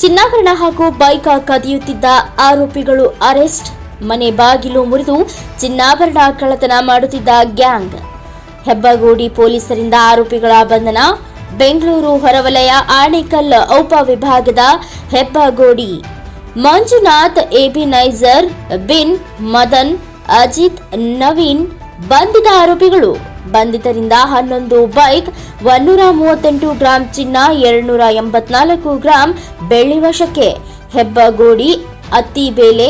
ಚಿನ್ನಾಭರಣ ಹಾಗೂ ಬೈಕ್ ಕದಿಯುತ್ತಿದ್ದ ಆರೋಪಿಗಳು ಅರೆಸ್ಟ್. ಮನೆ ಬಾಗಿಲು ಮುರಿದು ಚಿನ್ನಾಭರಣ ಕಳ್ಳತನ ಮಾಡುತ್ತಿದ್ದ ಗ್ಯಾಂಗ್. ಹೆಬ್ಬಗೋಡಿ ಪೊಲೀಸರಿಂದ ಆರೋಪಿಗಳ ಬಂಧನ. ಬೆಂಗಳೂರು ಹೊರವಲಯ ಆಣೆಕಲ್ ಉಪವಿಭಾಗದ ಹೆಬ್ಬಗೋಡಿ. ಮಂಜುನಾಥ್ ಎಬಿನೈಸರ್ ಬಿನ್ ಮದನ್, ಅಜಿತ್, ನವೀನ್ ಬಂಧಿತ ಆರೋಪಿಗಳು. ಬಂಧಿತರಿಂದ ಹನ್ನೊಂದು ಬೈಕ್ ಒನ್ನೂರ ಮೂವತ್ತೆಂಟು ಗ್ರಾಂ ಚಿನ್ನ, ಎರಡ್ನೂರ ಎಂಬತ್ನಾಲ್ಕು ಗ್ರಾಂ ಬೆಳ್ಳಿ ವಶಕ್ಕೆ. ಹೆಬ್ಬಗೋಡಿ ಅತ್ತಿಬೇಲೆ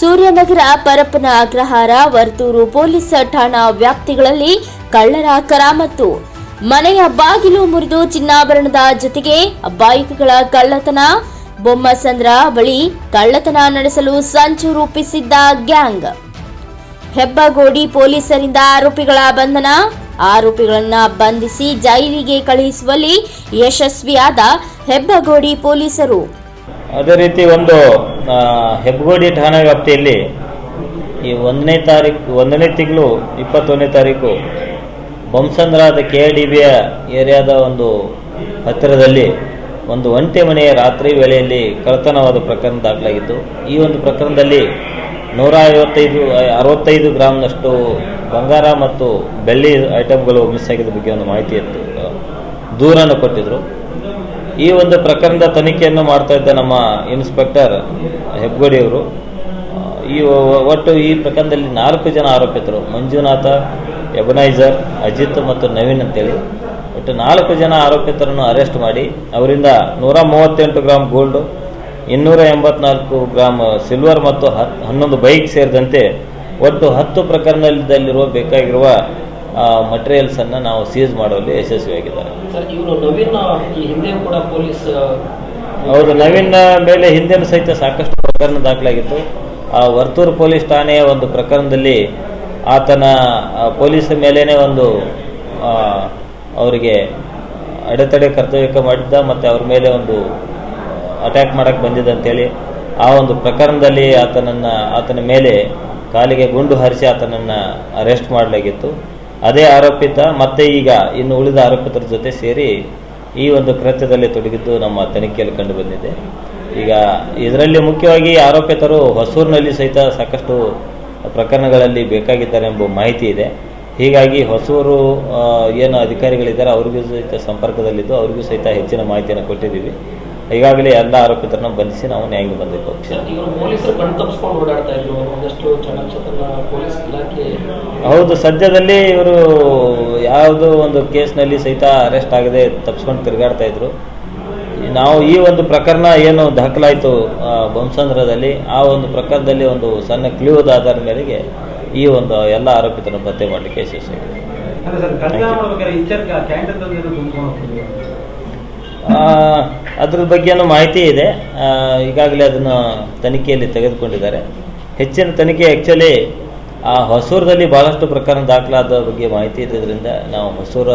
ಸೂರ್ಯನಗರ, ಪರಪ್ಪನ ಅಗ್ರಹಾರ, ವರ್ತೂರು ಪೊಲೀಸ್ ಠಾಣಾ ವ್ಯಾಪ್ತಿಗಳಲ್ಲಿ ಕಳ್ಳರ ಕರಾಮತ್ತು ಮನೆಯ ಬಾಗಿಲು ಮುರಿದು ಚಿನ್ನಾಭರಣದ ಜೊತೆಗೆ ಬೈಕ್ಗಳ ಕಳ್ಳತನ. ಬೊಮ್ಮಸಂದ್ರ ಬಳಿ ಕಳ್ಳತನ ನಡೆಸಲು ಸಂಚು ರೂಪಿಸಿದ್ದ ಗ್ಯಾಂಗ್. ಹೆಬ್ಬಗೋಡಿ ಪೊಲೀಸರಿಂದ ಆರೋಪಿಗಳ ಬಂಧನ. ಆರೋಪಿಗಳನ್ನ ಬಂಧಿಸಿ ಜೈಲಿಗೆ ಕಳುಹಿಸುವಲ್ಲಿ ಯಶಸ್ವಿಯಾದ ಹೆಬ್ಬಗೋಡಿ ಪೊಲೀಸರು. ಅದೇ ರೀತಿ ಒಂದು ಹೆಬ್ಬಗೋಡಿ ಠಾಣಾ ವ್ಯಾಪ್ತಿಯಲ್ಲಿ ಈ ಒಂದನೇ ತಾರೀಕು, ಒಂದನೇ ತಿಂಗಳು ಇಪ್ಪತ್ತೊಂದನೇ ತಾರೀಕು ಬೊಮ್ಸಂದ್ರದ ಕೆ ಡಿ ಬಿಯ ಏರಿಯಾದ ಒಂದು ಹತ್ತಿರದಲ್ಲಿ ಒಂದು ಒಂಟೆ ಮನೆಯ ರಾತ್ರಿ ವೇಳೆಯಲ್ಲಿ ಕಳತನವಾದ ಪ್ರಕರಣ ದಾಖಲಾಗಿತ್ತು ಈ ಒಂದು ಪ್ರಕರಣದಲ್ಲಿ ನೂರ ಐವತ್ತೈದು ಅರವತ್ತೈದು ಗ್ರಾಮ್ನಷ್ಟು ಬಂಗಾರ ಮತ್ತು ಬೆಳ್ಳಿ ಐಟಮ್ಗಳು ಮಿಸ್ ಆಗಿದ್ದ ಬಗ್ಗೆ ಒಂದು ಮಾಹಿತಿ ಇತ್ತು. ದೂರನ್ನು ಕೊಟ್ಟಿದ್ದರು ಈ ಒಂದು ಪ್ರಕರಣದ ತನಿಖೆಯನ್ನು ಮಾಡ್ತಾ ಇದ್ದ ನಮ್ಮ ಇನ್ಸ್ಪೆಕ್ಟರ್ ಹೆಬ್ಗೋಡಿಯವರು ಈ ಒಟ್ಟು ಈ ಪ್ರಕರಣದಲ್ಲಿ ನಾಲ್ಕು ಜನ ಆರೋಪಿತರು, ಮಂಜುನಾಥ, ಎಬನೈಸರ್, ಅಜಿತ್ ಮತ್ತು ನವೀನ್ ಅಂತೇಳಿ. ಒಟ್ಟು ನಾಲ್ಕು ಜನ ಆರೋಪಿತರನ್ನು ಅರೆಸ್ಟ್ ಮಾಡಿ, ಅವರಿಂದ ನೂರ ಮೂವತ್ತೆಂಟು ಗ್ರಾಮ್ ಗೋಲ್ಡು ಇನ್ನೂರ ಎಂಬತ್ನಾಲ್ಕು ಗ್ರಾಮ್ ಸಿಲ್ವರ್ ಮತ್ತು ಹತ್ ಹನ್ನೊಂದು ಬೈಕ್ ಸೇರಿದಂತೆ ಒಟ್ಟು ಹತ್ತು ಪ್ರಕರಣದಲ್ಲಿರುವ ಬೇಕಾಗಿರುವ ಮಟೀರಿಯಲ್ಸನ್ನು ನಾವು ಸೀಸ್ ಮಾಡುವಲ್ಲಿ ಯಶಸ್ವಿಯಾಗಿದ್ದಾರೆ. ಇವರು ನವೀನ್ ಮೇಲೆ ಹಿಂದಿನ ಸಹಿತ ಸಾಕಷ್ಟು ಪ್ರಕರಣ ದಾಖಲಾಗಿತ್ತು. ಆ ವರ್ತೂರು ಪೊಲೀಸ್ ಠಾಣೆಯ ಒಂದು ಪ್ರಕರಣದಲ್ಲಿ ಆತನ ಪೊಲೀಸರ ಪೊಲೀಸ್ ಮೇಲೇನೆ ಒಂದು ಅವರಿಗೆ ಅಡೆತಡೆ ಕರ್ತವ್ಯಕ್ಕೆ ಮಾಡಿದ್ದ ಮತ್ತು ಅವ್ರ ಮೇಲೆ ಒಂದು ಅಟ್ಯಾಕ್ ಮಾಡಕ್ಕೆ ಬಂದಿದ್ದ ಅಂತೇಳಿ, ಆ ಒಂದು ಪ್ರಕರಣದಲ್ಲಿ ಆತನನ್ನು, ಆತನ ಮೇಲೆ ಕಾಲಿಗೆ ಗುಂಡು ಹಾರಿಸಿ ಆತನನ್ನು ಅರೆಸ್ಟ್ ಮಾಡಲಾಗಿತ್ತು. ಅದೇ ಆರೋಪಿತ, ಮತ್ತೆ ಈಗ ಇನ್ನು ಉಳಿದ ಆರೋಪಿತರ ಜೊತೆ ಸೇರಿ ಈ ಒಂದು ಕೃತ್ಯದಲ್ಲಿ ತೊಡಗಿದ್ದು ನಮ್ಮ ತನಿಖೆಯಲ್ಲಿ ಕಂಡು ಬಂದಿದೆ. ಈಗ ಇದರಲ್ಲಿ ಮುಖ್ಯವಾಗಿ ಆರೋಪಿತರು ಹೊಸೂರಿನಲ್ಲಿ ಸಹಿತ ಸಾಕಷ್ಟು ಪ್ರಕರಣಗಳಲ್ಲಿ ಬೇಕಾಗಿದ್ದಾರೆ ಎಂಬ ಮಾಹಿತಿ ಇದೆ. ಹೀಗಾಗಿ ಹೊಸೂರು ಏನು ಅಧಿಕಾರಿಗಳಿದ್ದಾರೆ, ಅವ್ರಿಗೂ ಸಹಿತ ಸಂಪರ್ಕದಲ್ಲಿದ್ದು, ಅವ್ರಿಗೂ ಸಹಿತ ಹೆಚ್ಚಿನ ಮಾಹಿತಿಯನ್ನು ಕೊಟ್ಟಿದ್ದೀವಿ. ಈಗಾಗಲೇ ಎಲ್ಲ ಆರೋಪಿತರನ್ನು ಬಂಧಿಸಿ ನಾವು ನ್ಯಾಯಾಂಗ ಬಂದಿದ್ದು ಹೌದು ಸದ್ಯದಲ್ಲಿ ಇವರು ಯಾವುದೋ ಒಂದು ಕೇಸ್ನಲ್ಲಿ ಸಹಿತ ಅರೆಸ್ಟ್ ಆಗದೆ ತಪ್ಪಿಸ್ಕೊಂಡು ತಿರುಗಾಡ್ತಾ ಇದ್ರು. ನಾವು ಈ ಒಂದು ಪ್ರಕರಣ ಏನು ದಾಖಲಾಯಿತು ಬಂಸಂದ್ರದಲ್ಲಿ ಆ ಒಂದು ಪ್ರಕರಣದಲ್ಲಿ ಒಂದು ಸಣ್ಣ ಕ್ಲೂದ ಆಧಾರದ ಮೇರೆಗೆ ಈ ಒಂದು ಎಲ್ಲ ಆರೋಪಿತರನ್ನು ಪತ್ತೆ ಮಾಡಲಿಕ್ಕೆ ಯಶಸ್ವಿಯಾಗಿದೆ ಅದ್ರ ಬಗ್ಗೆನೂ ಮಾಹಿತಿ ಇದೆ. ಈಗಾಗಲೇ ಅದನ್ನು ತನಿಖೆಯಲ್ಲಿ ತೆಗೆದುಕೊಂಡಿದ್ದಾರೆ. ಹೆಚ್ಚಿನ ತನಿಖೆ ಆ್ಯಕ್ಚುಲಿ ಆ ಹೊಸೂರದಲ್ಲಿ ಭಾಳಷ್ಟು ಪ್ರಕರಣ ದಾಖಲಾದ ಬಗ್ಗೆ ಮಾಹಿತಿ ಇದ್ದರಿಂದ ನಾವು ಹೊಸೂರ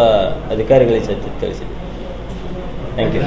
ಅಧಿಕಾರಿಗಳಿಗೆ ಸಹಿತ ತಿಳಿಸಿದ್ವಿ. Thank you